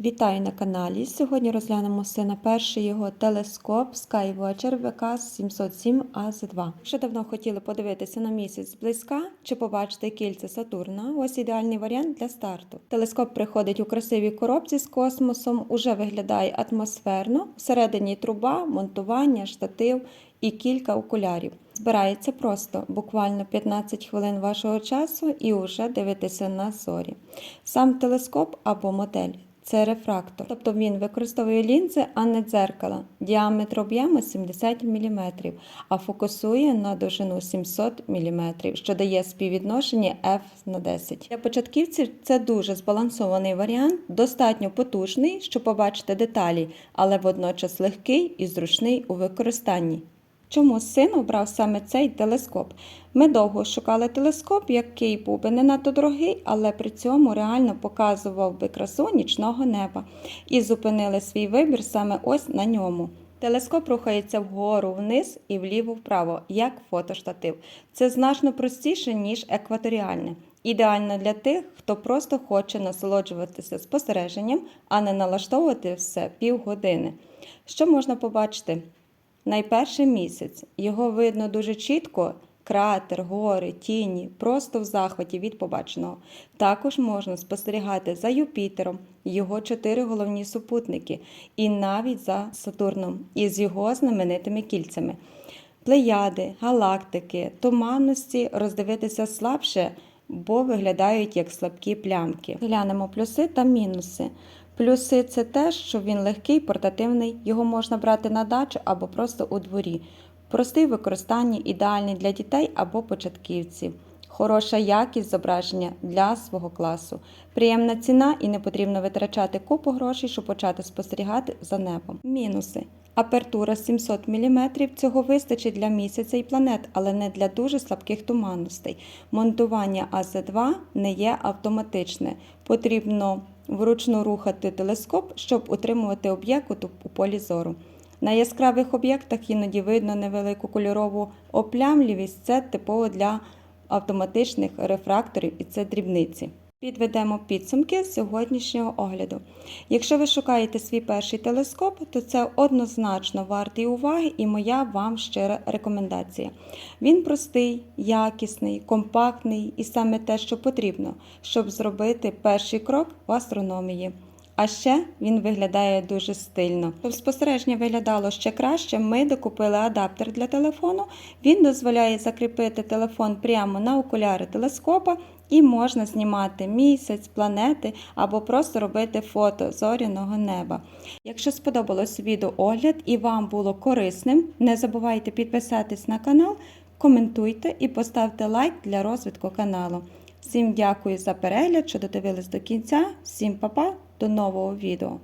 Вітаю на каналі. Сьогодні розглянемо сина перший його телескоп Skywatcher VK 707 AZ2. Ще давно хотіли подивитися на місяць зблизька чи побачити кільце Сатурна. Ось ідеальний варіант для старту. Телескоп приходить у красивій коробці з космосом, уже виглядає атмосферно. Всередині труба, монтування, штатив і кілька окулярів. Збирається просто буквально 15 хвилин вашого часу і вже дивитися на зорі. Сам телескоп або модель це рефрактор, тобто він використовує лінзи, а не дзеркала. Діаметр об'єму 70 мм, а фокусує на довжину 700 мм, що дає співвідношення F на 10. Для початківців це дуже збалансований варіант, достатньо потужний, щоб побачити деталі, але водночас легкий і зручний у використанні. Чому син обрав саме цей телескоп? Ми довго шукали телескоп, який був би не надто дорогий, але при цьому реально показував би красу нічного неба. І зупинили свій вибір саме ось на ньому. Телескоп рухається вгору, вниз і вліво-вправо, як фотоштатив. Це значно простіше, ніж екваторіальне. Ідеально для тих, хто просто хоче насолоджуватися спостереженням, а не налаштовувати все півгодини. Що можна побачити? Найперший місяць. Його видно дуже чітко. Кратер, гори, тіні, просто в захваті від побаченого. Також можна спостерігати за Юпітером, його чотири головні супутники, і навіть за Сатурном із його знаменитими кільцями. Плеяди, галактики, туманності роздивитися слабше, бо виглядають як слабкі плямки. Глянемо плюси та мінуси. Плюси це те, що він легкий, портативний, його можна брати на дачу або просто у дворі. Простий в використанні, ідеальний для дітей або початківців. Хороша якість зображення для свого класу. Приємна ціна і не потрібно витрачати купу грошей, щоб почати спостерігати за небом. Мінуси. Апертура 700 мм цього вистачить для місяця і планет, але не для дуже слабких туманностей. Монтування АЗ2 не є автоматичне. Потрібно вручну рухати телескоп, щоб утримувати об'єкт у полі зору. На яскравих об'єктах іноді видно невелику кольорову оплямлівість. Це типово для автоматичних рефракторів і це дрібниці. Підведемо підсумки сьогоднішнього огляду. Якщо ви шукаєте свій перший телескоп, то це однозначно вартий уваги і моя вам щира рекомендація. Він простий, якісний, компактний і саме те, що потрібно, щоб зробити перший крок в астрономії. А ще він виглядає дуже стильно. Щоб спостереження виглядало ще краще, ми докупили адаптер для телефону. Він дозволяє закріпити телефон прямо на окуляри телескопа і можна знімати місяць, планети або просто робити фото зоряного неба. Якщо сподобалось відеоогляд і вам було корисним, не забувайте підписатись на канал, коментуйте і поставте лайк для розвитку каналу. Всім дякую за перегляд, що додивились до кінця. Всім па-па! До нового відео!